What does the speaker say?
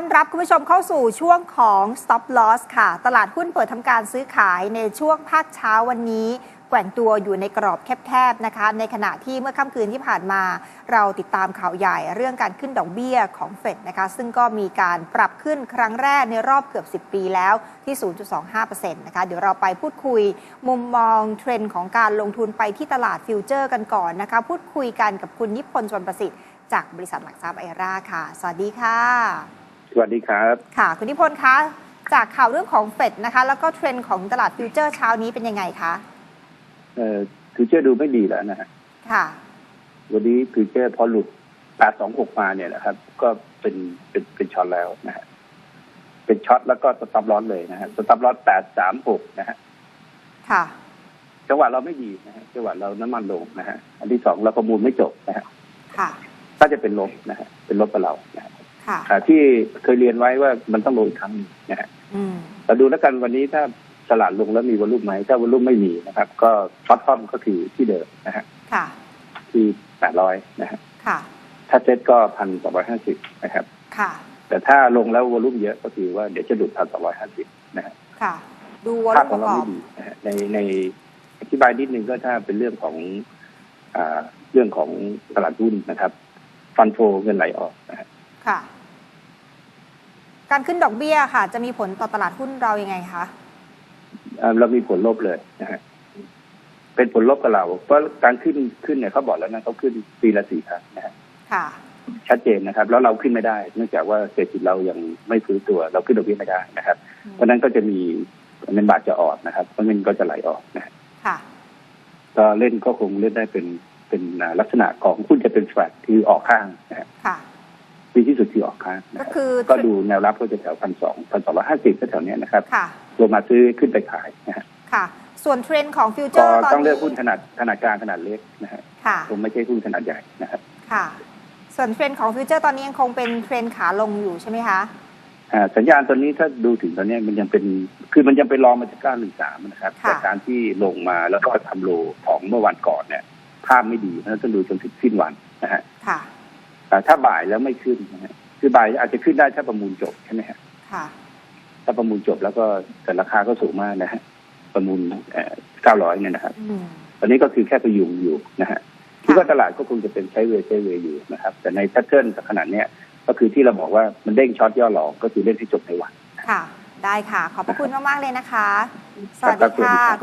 อนรับคุณผู้ชมเข้าสู่ช่วงของ Stop Loss ค่ะ ตลาดหุ้นเปิดทำการซื้อขายในช่วงภาคเช้าวันนี้ แกว่งตัวอยู่ในกรอบแคบๆนะคะ ในขณะที่เมื่อค่ำคืนที่ผ่านมา เราติดตามข่าวใหญ่เรื่องการขึ้นดอกเบี้ยของเฟดนะคะ ซึ่งก็มีการปรับขึ้นครั้งแรกในรอบเกือบ 10 ปีแล้วที่ 0.25%นะคะ เดี๋ยวเราไปพูดคุยมุมมองเทรนด์ของการลงทุนไปที่ตลาดฟิวเจอร์กันก่อนนะคะ พูดคุยกันกับคุณนิพนธ์ชวนประสิทธิ์จากบริษัทหลักทรัพย์ไอราค่ะ สวัสดีค่ะ สวัสดีครับ ค่ะ คุณนิพนธ์คะ จากข่าวเรื่องของเฟดนะคะ แล้วก็เทรนด์ของตลาดฟิวเจอร์เช้านี้เป็นยังไงคะ เอ่อฟิวเจอร์ดูไม่ดีแล้วนะฮะค่ะ วันนี้ฟิวเจอร์พอหลุด826มาเนี่ยนะครับ ก็เป็นเป็นเป็นช็อตแล้วนะฮะเป็นช็อตแล้วก็สต็อปลอสเลยนะฮะสต็อปลอส836นะฮะค่ะจังหวะเราไม่ดีนะฮะจังหวะเราน้ำมันลงนะฮะอันที่สองเราประมูลไม่จบนะฮะค่ะ ก็จะเป็นลบนะฮะเป็นลบกับเรานะฮะค่ะอ่า ที่เคยเรียนไว้ว่ามันต้องลงอีกครั้งหนึ่งนะฮะอืมเราดูแล้วกันวันนี้ถ้าตลาดลงแล้วมีวอลุ่มไหมถ้าวอลุ่มไม่มีนะครับ ก็ช็อตทอมก็คือที่เดิมนะฮะค่ะที่800นะฮะค่ะถ้าเซ็ตก็พันสองร้อยห้าสิบนะครับค่ะแต่ถ้าลงแล้ววอลุ่มเยอะก็คือว่าเดี๋ยวจะหลุดพันสองร้อยห้าสิบนะฮะค่ะดูวอภาลุ่พมขปองระเรากอบไม่ดีนะฮะในในอธิบายนิดนึงก็ถ้าเป็นเรื่องของอ่าเรื่องของตลาดหุ้นนะครับ ฟันโฟเงินไหลออกนะฮะ ค่ะ การขึ้นดอกเบี้ยค่ะ จะมีผลต่อตลาดหุ้นเรายังไงคะอ่าเรามีผลลบเลยนะฮะเป็นผลลบกับเรา เพราะการขึ้นขึ้นเนี่ยเขาบอกแล้วนะเขาขึ้นปีละสี่ครั้งนะฮะค่ะ ชัดเจนนะครับ แล้วเราขึ้นไม่ได้ เนื่องจากว่าเศรษฐกิจเรายังไม่ฟื้นตัว เราขึ้นดอกเบี้ยไม่ได้นะครับ เพราะฉะนั้นก็จะมีเงินบาทจะอ่อนนะครับเพราะเงินก็จะไหลออกนะฮะค่ะก็เล่นก็คงเล่นได้เป็นเป็นอ่าลักษณะของหุ้นจะเป็นแฟลตคือออกข้างนะฮะค่ะ ดีที่สุดคือออกข้างนะก็ครับคือก็ดูแนวรับก็จะแถวพันสองพันสองร้อยห้าสิบแถวๆเนี้ยนะครับค่ะลงมาซื้อขึ้นไปขายนะฮะค่ะ ส่วนเทรนด์ของฟิวเจก็อร์ตอนต้องเลืนี้อกหุ้นขนาดขนาดกลางขนาดเล็กนะฮะค่ะคงไม่ใช่หุ้นขนาดใหญ่นะครับค่ะ ส่วนเทรนด์ของฟิวเจอร์ตอนนี้ยังคงเป็นเทรนด์ขาลงอยู่ใช่ไหมคะอ่าสัญญาณตอนนี้ถ้าดูถึงตอนเนี้ยมันยังเป็นคือมันยังเป็นรองมาจากเก้าหนึ่งสามนะครับค่ะแต่การที่ลงมาแล้วก็ทำโลของเมื่อวันก่อนเนี่ยภาพไม่ดีนะต้องดูจนถึงสิ้นวันนะฮะค่ะอ่า ถ้าบ่ายแล้วไม่ขึ้นนะฮะคือบ่ายอาจจะขึ้นได้ถ้าประมูลจบใช่ไหมฮะค่ะ ถ้าประมูลจบแล้วก็แต่ราคาก็สูงมากนะฮะประมูลเก้าร้อยเนี่ยนะครับอืมตอนนี้ก็คือแค่ประยุงอยู่นะฮะคิดว่าตลาดก็คงจะเป็นใช้เวย์ใช้เวย์อยู่นะครับ แต่ในแพทเทิร์นขนาดเนี้ยก็คือที่เราบอกว่ามันเด้งช็อตย่อหลอกก็คือเล่นที่จบในวันค่ะ ได้ค่ะ ขอบพระคุณมาก ๆ เลยนะคะสครับวัสดีครับสวัสดีค่ะครับ